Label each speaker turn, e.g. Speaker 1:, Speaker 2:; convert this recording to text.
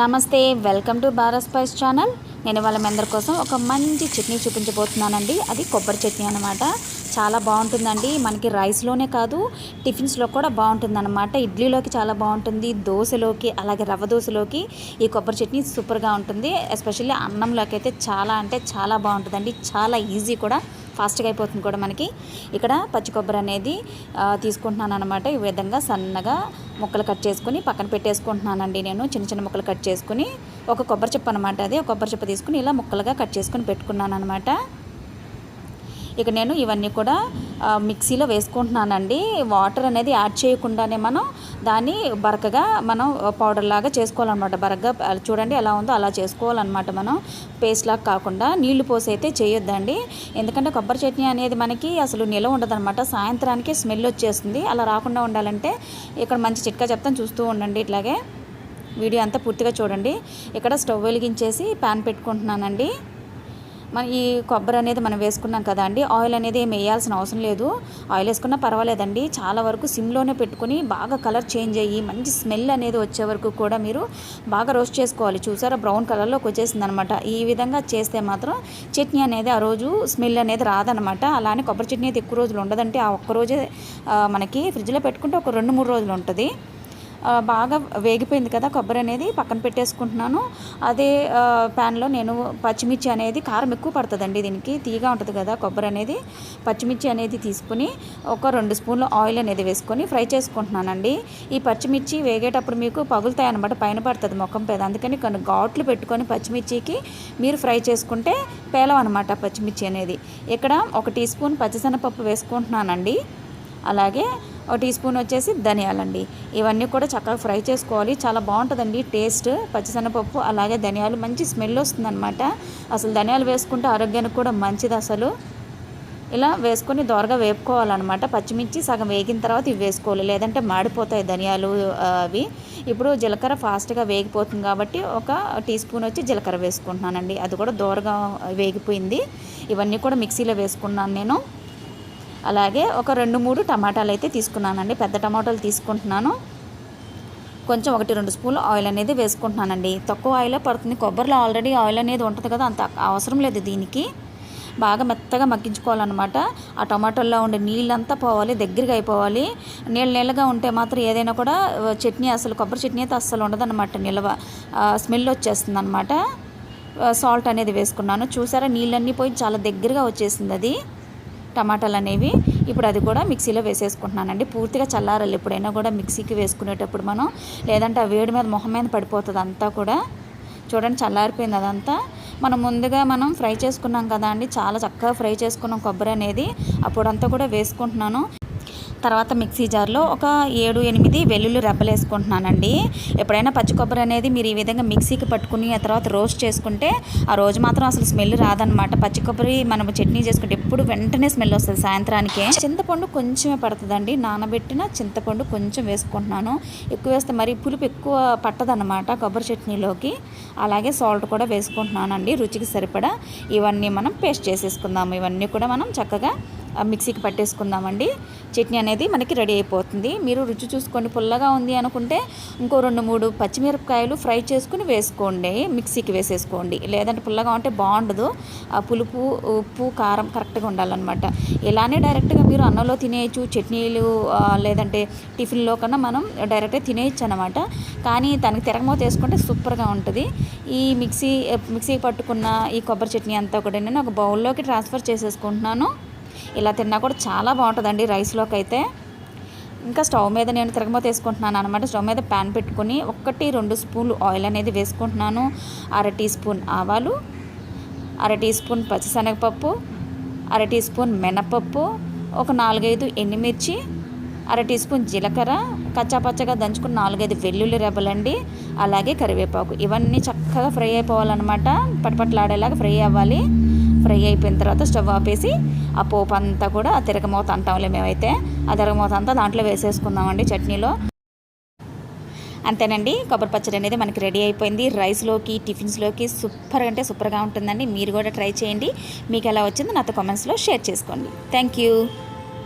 Speaker 1: నమస్తే welcome to Bharat spice channel. నేను వాళ్ళ మెందరి కోసం ఒక మంచి చట్నీ చూపించబోతున్నానండి. అది కొబ్బరి చట్నీ అనమాట చాలా బాగుంటుందండి. మనకి రైస్లోనే కాదు టిఫిన్స్లో కూడా బాగుంటుందన్నమాట. ఇడ్లీలోకి చాలా బాగుంటుంది దోశలోకి అలాగే రవ్వ దోశలోకి ఈ కొబ్బరి చట్నీ సూపర్గా ఉంటుంది. ఎస్పెషల్లీ అన్నంలోకి అయితే చాలా అంటే చాలా బాగుంటుందండి. చాలా ఈజీ కూడా. ఫాస్ట్గా అయిపోతుంది కూడా మనకి. ఇక్కడ పచ్చి కొబ్బరి అనేది తీసుకుంటున్నాను అనమాట ఈ విధంగా సన్నగా ముక్కలు కట్ చేసుకుని పక్కన పెట్టేసుకుంటున్నానండి నేను. చిన్న చిన్న ముక్కలు కట్ చేసుకుని ఒక కొబ్బరి చెప్పు అనమాట అది. ఒక కొబ్బరి చెప్పు తీసుకుని ఇలా ముక్కలుగా కట్ చేసుకుని పెట్టుకున్నాను అనమాట ఇక నేను ఇవన్నీ కూడా మిక్సీలో వేసుకుంటున్నానండి. వాటర్ అనేది యాడ్ చేయకుండానే మనం దాన్ని బరకగా మనం పౌడర్ లాగా చేసుకోవాలన్నమాట. బరకగా చూడండి ఎలా ఉందో అలా చేసుకోవాలన్నమాట మనం. పేస్ట్ లాగా కాకుండా నీళ్ళు పోసి అయితే చేయొద్దండి. ఎందుకంటే కొబ్బరి చట్నీ అనేది మనకి అసలు నిలవ ఉండదన్నమాట. సాయంత్రానికి స్మెల్ వచ్చేస్తుంది. అలా రాకుండా ఉండాలంటే ఇక్కడ మంచి చిట్కా చెప్తాను చూస్తూ ఉండండి ఇట్లాగే. వీడియో అంతా పూర్తిగా చూడండి. ఇక్కడ స్టవ్ వెలిగించేసి ప్యాన్ పెట్టుకుంటున్నానండి. మన ఈ కొబ్బరి అనేది మనం వేసుకున్నాం కదా అండి ఆయిల్ అనేది ఏం వేయాల్సిన అవసరం లేదు. ఆయిల్ వేసుకున్నా పర్వాలేదండి. చాలా వరకు సిమ్లోనే పెట్టుకుని బాగా కలర్ చేంజ్ అయ్యి మంచి స్మెల్ అనేది వచ్చే వరకు కూడా మీరు బాగా రోస్ట్ చేసుకోవాలి. చూసారా? బ్రౌన్ కలర్లోకి వచ్చేసింది అనమాట ఈ విధంగా చేస్తే మాత్రం చట్నీ అనేది ఆ రోజు స్మెల్ అనేది రాదనమాట. అలానే కొబ్బరి చట్నీ అయితే ఎక్కువ రోజులు ఉండదంటే ఆ ఒక్క రోజే మనకి ఫ్రిడ్జ్లో పెట్టుకుంటే ఒక రెండు మూడు రోజులు ఉంటుంది. బాగా వేగిపోయింది కదా కొబ్బరి అనేది పక్కన పెట్టేసుకుంటున్నాను. అదే ప్యాన్లో నేను పచ్చిమిర్చి అనేది కారం ఎక్కువ పడుతుందండి దీనికి తీగా ఉంటుంది కదా కొబ్బరి అనేది. పచ్చిమిర్చి అనేది తీసుకుని ఒక రెండు స్పూన్లు ఆయిల్ అనేది వేసుకొని ఫ్రై చేసుకుంటున్నానండి. ఈ పచ్చిమిర్చి వేగేటప్పుడు మీకు పగులుతాయి అనమాట పైన పడుతుంది ముఖం పేద అందుకని కొన్ని ఘాట్లు పెట్టుకొని పచ్చిమిర్చికి మీరు ఫ్రై చేసుకుంటే పేలం అనమాట పచ్చిమిర్చి అనేది. ఇక్కడ ఒక టీ స్పూన్ పచ్చిశనగపప్పు వేసుకుంటున్నానండి. అలాగే ఒక టీ స్పూన్ వచ్చేసి ధనియాలండి. ఇవన్నీ కూడా చక్కగా ఫ్రై చేసుకోవాలి. చాలా బాగుంటుందండి టేస్ట్. పచ్చిశనగపప్పు అలాగే ధనియాలు మంచి స్మెల్ వస్తుందన్నమాట. అసలు ధనియాలు వేసుకుంటే ఆరోగ్యానికి కూడా మంచిది అసలు. ఇలా వేసుకొని దోరగా వేపుకోవాలన్నమాట. పచ్చిమిర్చి సగం వేగిన తర్వాత ఇవి వేసుకోవాలి. లేదంటే మాడిపోతాయి ధనియాలు అవి. ఇప్పుడు జీలకర్ర ఫాస్ట్గా వేగిపోతుంది కాబట్టి ఒక టీ స్పూన్ వచ్చి జీలకర్ర వేసుకుంటున్నానండి. అది కూడా దోరగా వేగిపోయింది. ఇవన్నీ కూడా మిక్సీలో వేసుకున్నాను నేను. అలాగే ఒక రెండు మూడు టమాటాలు అయితే తీసుకున్నానండి. పెద్ద టమాటాలు తీసుకుంటున్నాను. కొంచెం ఒకటి రెండు స్పూన్లు ఆయిల్ అనేది వేసుకుంటున్నానండి. తక్కువ ఆయిలే పడుతుంది. కొబ్బరిలో ఆల్రెడీ ఆయిల్ అనేది ఉంటుంది కదా అంత అవసరం లేదు దీనికి. బాగా మెత్తగా మగ్గించుకోవాలన్నమాట. ఆ టమాటోల్లో ఉండే నీళ్ళంతా పోవాలి దగ్గరగా అయిపోవాలి. నీళ్ళు నీళ్ళగా ఉంటే మాత్రం ఏదైనా కూడా చట్నీ అసలు కొబ్బరి చట్నీ అయితే అస్సలు ఉండదన్నమాట. నిల్వ స్మెల్ వచ్చేస్తుంది అనమాట సాల్ట్ అనేది వేసుకున్నాను. చూసారా? నీళ్ళన్నీ పోయి చాలా దగ్గరగా వచ్చేసింది అది. టమాటాలు అనేవి ఇప్పుడు అది కూడా మిక్సీలో వేసేసుకుంటున్నానండి. పూర్తిగా చల్లారాలి. ఎప్పుడైనా కూడా మిక్సీకి వేసుకునేటప్పుడు మనం లేదంటే ఆ వేడి మీద మొహం మీద పడిపోతుంది అంతా కూడా. చూడండి చల్లారిపోయింది అదంతా. మనం ముందుగా మనం ఫ్రై చేసుకున్నాం కదా అండి. చాలా చక్కగా ఫ్రై చేసుకున్నాం కొబ్బరి అనేది. అప్పుడంతా కూడా వేసుకుంటున్నాను. తర్వాత మిక్సీ జార్లో ఒక ఏడు ఎనిమిది వెల్లుల్లి రెబ్బలు వేసుకుంటున్నానండి. ఎప్పుడైనా పచ్చి కొబ్బరి అనేది మీరు ఈ విధంగా మిక్సీకి పట్టుకుని ఆ తర్వాత రోస్ట్ చేసుకుంటే ఆ రోజు మాత్రం అసలు స్మెల్ రాదనమాట పచ్చి కొబ్బరి మనం చట్నీ చేసుకుంటే ఎప్పుడు వెంటనే స్మెల్ వస్తుంది సాయంత్రానికే. చింతపండు కొంచెమే పడుతుందండి. నానబెట్టిన చింతపండు కొంచెం వేసుకుంటున్నాను. ఎక్కువ వేస్తే మరి పులుపు ఎక్కువ పట్టదనమాట కొబ్బరి చట్నీలోకి. అలాగే సాల్ట్ కూడా వేసుకుంటున్నానండి రుచికి సరిపడా. ఇవన్నీ మనం పేస్ట్ చేసేసుకుందాము. ఇవన్నీ కూడా మనం చక్కగా మిక్సీకి పట్టేసుకుందామండి. చట్నీ అనేది మనకి రెడీ అయిపోతుంది. మీరు రుచి చూసుకోండి పుల్లగా ఉంది అనుకుంటే ఇంకో రెండు మూడు పచ్చిమిరపకాయలు ఫ్రై చేసుకుని వేసుకోండి. మిక్సీకి వేసేసుకోండి. లేదంటే పుల్లగా ఉంటే బాగుండదు. ఆ పులుపు ఉప్పు కారం కరెక్ట్గా ఉండాలన్నమాట. ఇలానే డైరెక్ట్గా మీరు అన్నంలో తినేయచ్చు చట్నీలు లేదంటే టిఫిన్లో కన్నా మనం డైరెక్ట్గా తినేయచ్చు అనమాట కానీ దానికి తిరగమూత వేసుకుంటే సూపర్గా ఉంటుంది. ఈ మిక్సీ మిక్సీ పట్టుకున్న ఈ కొబ్బరి చట్నీ అంతా కూడా నేను ఒక బౌల్లోకి ట్రాన్స్ఫర్ చేసేసుకుంటున్నాను. ఇలా తిన్నా కూడా చాలా బాగుంటుందండి రైస్లోకి అయితే. ఇంకా స్టవ్ మీద నేను తిరగమో వేసుకుంటున్నాను అనమాట స్టవ్ మీద ప్యాన్ పెట్టుకొని ఒకటి రెండు స్పూన్లు ఆయిల్ అనేది వేసుకుంటున్నాను. అర టీ స్పూన్ ఆవాలు అర టీ స్పూన్ పచ్చిశనగపప్పు అర టీ స్పూన్ మినపప్పు ఒక నాలుగైదు ఎండుమిర్చి అర టీ స్పూన్ జీలకర్ర కచ్చాపచ్చగా దంచుకున్న నాలుగైదు వెల్లుల్లి రెబ్బలండి అలాగే కరివేపాకు. ఇవన్నీ చక్కగా ఫ్రై అయిపోవాలన్నమాట. పటపట్లాడేలాగా ఫ్రై అవ్వాలి. ఫ్రై అయిపోయిన తర్వాత స్టవ్ ఆపేసి ఆ పోపు అంతా కూడా ఆ తిరగమూత అంటాంలే మేమైతే. ఆ తిరగమూత అంతా దాంట్లో వేసేసుకుందామండి చట్నీలో. అంతేనండి కొబ్బరి పచ్చడి అనేది మనకి రెడీ అయిపోయింది. రైస్లోకి టిఫిన్స్లోకి సూపర్ అంటే సూపర్గా ఉంటుందండి. మీరు కూడా ట్రై చేయండి. మీకు ఎలా వచ్చిందో నాతో కామెంట్స్లో షేర్ చేసుకోండి. Thank you.